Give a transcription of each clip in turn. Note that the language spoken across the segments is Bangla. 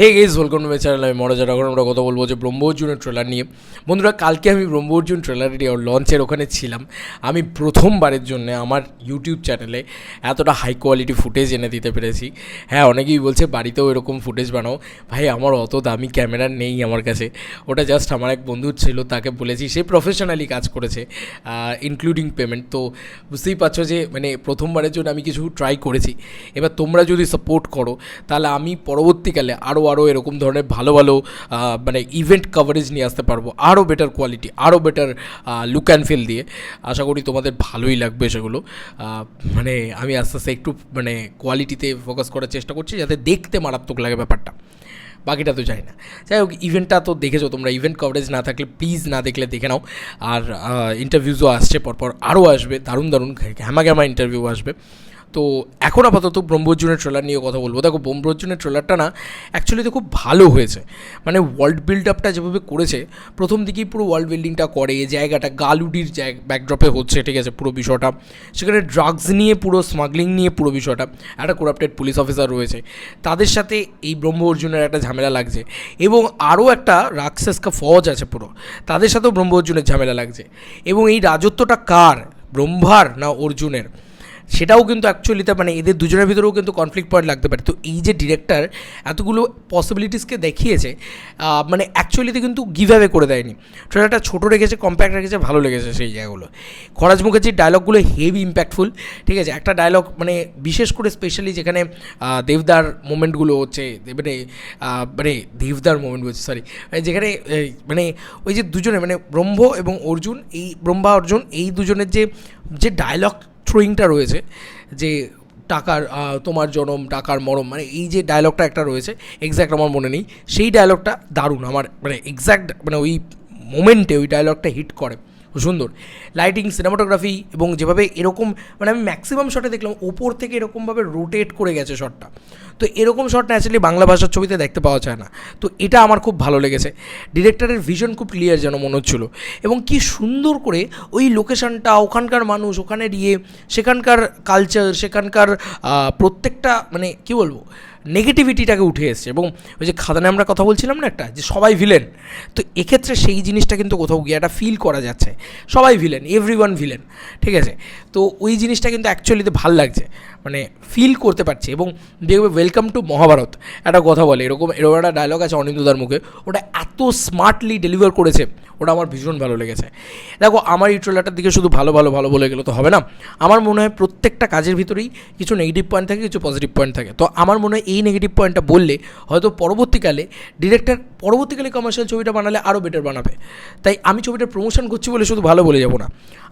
Hey guys welcome to my channel আমি মনোজ এখন আমরা কথা বলব যে ব্রহ্ম অর্জুনের ট্রেলার নিয়ে। বন্ধুরা, কালকে আমি ব্রহ্ম অর্জুন ট্রেলারের লঞ্চের ওখানে ছিলাম। আমি প্রথমবারের জন্য আমার ইউটিউব চ্যানেলে এতটা হাই কোয়ালিটি ফুটেজ এনে দিতে পেরেছি। হ্যাঁ অনেকেই বলছে, বাড়িতেও এরকম ফুটেজ বানাও। ভাই, আমার অত দামি ক্যামেরা নেই আমার কাছে। ওটা জাস্ট আমার এক বন্ধু ছিল, তাকে বলেছি, সে প্রফেশনালি কাজ করেছে ইনক্লুডিং পেমেন্ট তো বুঝতেই পারছ যে মানে প্রথমবারের জন্য আমি কিছু ট্রাই করেছি। এবার তোমরা যদি সাপোর্ট করো, তাহলে আমি পরবর্তীকালে আরও আরও এরকম ধরনের ভালো ভালো মানে ইভেন্ট কভারেজ নিয়ে আসতে পারব আরও বেটার কোয়ালিটি আরও বেটার লুক অ্যান্ড ফিল দিয়ে। আশা করি তোমাদের ভালোই লাগবে সেগুলো। মানে আমি আস্তে আস্তে একটু মানে কোয়ালিটিতে ফোকাস করার চেষ্টা করছি যাতে দেখতে মারাত্মক লাগে ব্যাপারটা। বাকিটা তো চাই না। যাই হোক ইভেন্টটা তো দেখেছ তোমরা ইভেন্ট কভারেজ না থাকলে প্লিজ না দেখলে দেখে নাও। আর ইন্টারভিউসও আসছে, পরপর আরও আসবে, দারুণ দারুণ ঘ্যামা ঘ্যামা ইন্টারভিউ আসবে। তো এখন আপাতত ব্রহ্মর্জুনের ট্রেলার নিয়ে কথা বলব। দেখো, ব্রহ্মর্জুনের ট্রেলারটা না অ্যাকচুয়ালি তো খুব ভালো হয়েছে। মানে ওয়ার্ল্ড বিল্ড আপটা যেভাবে করেছে, প্রথম দিকেই পুরো ওয়ার্ল্ড বিল্ডিংটা করে, জায়গাটা গালুডির ব্যাকড্রপে হচ্ছে, ঠিক আছে, পুরো বিষয়টা। সেখানে ড্রাগস নিয়ে, পুরো স্মাগলিং নিয়ে পুরো বিষয়টা। একটা করাপ্টেড পুলিশ অফিসার রয়েছে। তাদের সাথে এই ব্রহ্ম অর্জুনের একটা ঝামেলা লাগছে। এবং আরও একটা রাক্ষসকা ফৌজ আছে পুরো। তাদের সাথেও ব্রহ্ম অর্জুনের ঝামেলা লাগছে। এবং এই রাজত্বটা কার? ব্রহ্মার না অর্জুনের? সেটাও কিন্তু অ্যাকচুয়ালিতে মানে এদের দুজনের ভিতরেও কিন্তু কনফ্লিক্ট পয়েন্ট লাগতে পারে। তো এই যে ডিরেক্টর এতগুলো পসিবিলিটিসকে দেখিয়েছে মানে অ্যাকচুয়ালিতে কিন্তু গিভ অ্যাওয়ে করে দেয়নি। ট্রেলারটা ছোটো রেখেছে কম্প্যাক্ট রেখেছে, ভালো লেগেছে সেই জায়গাগুলো। খরাজ মুখার্জির ডায়লগগুলো হেভি ইম্প্যাক্টফুল ঠিক আছে? একটা ডায়লগ মানে বিশেষ করে স্পেশালি যেখানে দেবদার মোমেন্টগুলো হচ্ছে মানে মানে দেবদার মোমেন্ট বলছি সরি যেখানে মানে ওই যে দুজনে মানে ব্রহ্ম এবং অর্জুন, এই ব্রহ্মা, অর্জুন, এই দুজনের যে যে ডায়লগ থ্রোয়িংটা রয়েছে, যে টাকার তোমার জনম, টাকার মরম মানে এই যে ডায়লগটা একটা রয়েছে এক্স্যাক্ট আমার মনে নেই, সেই ডায়লগটা দারুণ, আমার মানে এক্স্যাক্ট মানে ওই মোমেন্টে ওই ডায়লগটা হিট করে। সুন্দর। লাইটিং সিনেমাটোগ্রাফি এবং যেভাবে এরকম মানে আমি ম্যাক্সিমাম শটে দেখলাম, ওপর থেকে এরকমভাবে রোটেট করে গেছে শটটা তো এরকম শট ন্যাচারালি বাংলা ভাষার ছবিতে দেখতে পাওয়া যায় না। তো এটা আমার খুব ভালো লেগেছে। ডিরেক্টরের ভিশন খুব ক্লিয়ার যেন মনে হচ্ছিল। এবং কি সুন্দর করে ওই লোকেশনটা ওখানকার মানুষ ওখানে গিয়ে সেখানকার কালচার সেখানকার প্রত্যেকটা মানে কি বলব? নেগেটিভিটিটাকে উঠে এসছে এবং ওই যে খাদানে আমরা কথা বলছিলাম না একটা, যে সবাই ভিলেন তো এক্ষেত্রে সেই জিনিসটা কিন্তু কোথাও গিয়ে একটা ফিল করা যাচ্ছে। সবাই ভিলেন এভরি ওয়ান ভিলেন ঠিক আছে? তো ওই জিনিসটা কিন্তু অ্যাকচুয়ালিতে ভালো লাগছে মানে ফিল করতে পারছি এবং দেখবে ওয়েলকাম টু মহাভারত, একটা কথা বলে, এরকম এরকম একটা ডায়লগ আছে অনিন্দুদার মুখে, ওটা এত স্মার্টলি ডেলিভার করেছে, ওটা আমার ভীষণ ভালো লেগেছে। দেখো, আমার এই দিকে শুধু ভালো ভালো ভালো বলে গেলে তো হবে না। আমার মনে হয় প্রত্যেকটা কাজের ভিতরেই কিছু নেগেটিভ পয়েন্ট থাকে, কিছু পজিটিভ পয়েন্ট থাকে। তো আমার মনে হয় এই নেগেটিভ পয়েন্টটা বললে হয়তো পরবর্তীকালে ডিরেক্টর পরবর্তীকালে কমার্শিয়াল ছবিটা বানালে আরও বেটার বানাবে। তাই আমি ছবিটার প্রমোশন করছি বলে শুধু ভালো বলে যাব না।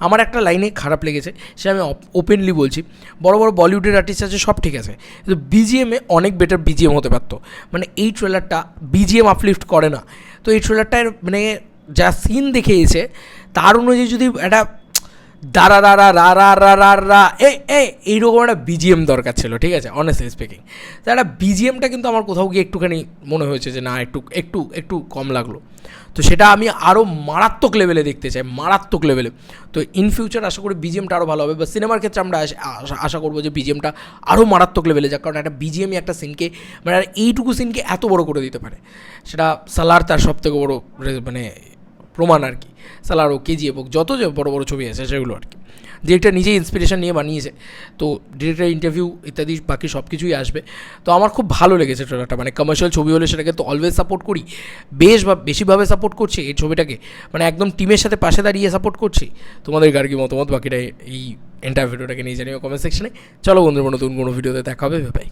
আমার একটা লাইনে খারাপ লেগেছে, সে আমি ওপেনলি বলছি। বড় বড় বলিউডের আর্টিস্ট আছে, সব ঠিক আছে। কিন্তু বিজিএমে অনেক বেটার বিজিএম হতে পারতো। মানে এই ট্রেলারটা বিজিএম আপলিফ্ট করে না। তো এই ট্রেলারটার মানে যা সিন দেখিয়েছে, তার অনুযায়ী যদি একটা দারা রা রা রা রা রা রা রা এ এ, এইরকম একটা বিজিএম দরকার ছিল, ঠিক আছে? অনেস্টলি স্পিকিং তো একটা বিজিএমটা কিন্তু আমার কোথাও গিয়ে একটুখানি মনে হয়েছে যে, না, একটু একটু একটু কম লাগল। তো সেটা আমি আরও মারাত্মক লেভেলে দেখতে চাই, মারাত্মক লেভেলে তো ইন ফিউচার আশা করি বিজিএমটা আরও ভালো হবে, বা সিনেমার ক্ষেত্রে আমরা আশা- করব যে বিজিএমটা আরও মারাত্মক লেভেলে যাক, কারণ একটা বিজিএমই একটা সিনকে মানে এইটুকু সিনকে এত বড় করে দিতে পারে। সেটা সালার তার সব থেকে বড় মানে প্রমাণ আর কি। সালার ও কেজি এবং যত যে বড় বড় ছবি আছে সেগুলো আর কি। ডিরেক্টর নিজেই ইন্সপিরেশন নিয়ে বানিয়েছে। তো ডিরেক্টর ইন্টারভিউ ইত্যাদি বাকি সব কিছুই আসবে। তো আমার খুব ভালো লেগেছে ট্রেলারটা মানে কমার্শিয়াল ছবি হলে সেটাকে তো অলওয়েজ সাপোর্ট করি। বেশ বা বেশিভাবে সাপোর্ট করছি এই ছবিটাকে। মানে একদম টিমের সাথে পাশে দাঁড়িয়ে সাপোর্ট করছি। তোমাদের কি মতামত? বাকিটা এই এন্টার ভিডিওটাকে নিয়ে জানিও কমেন্ট সেকশনে চলো বন্ধুর, নতুন কোনো ভিডিওতে দেখা হবে। ভাই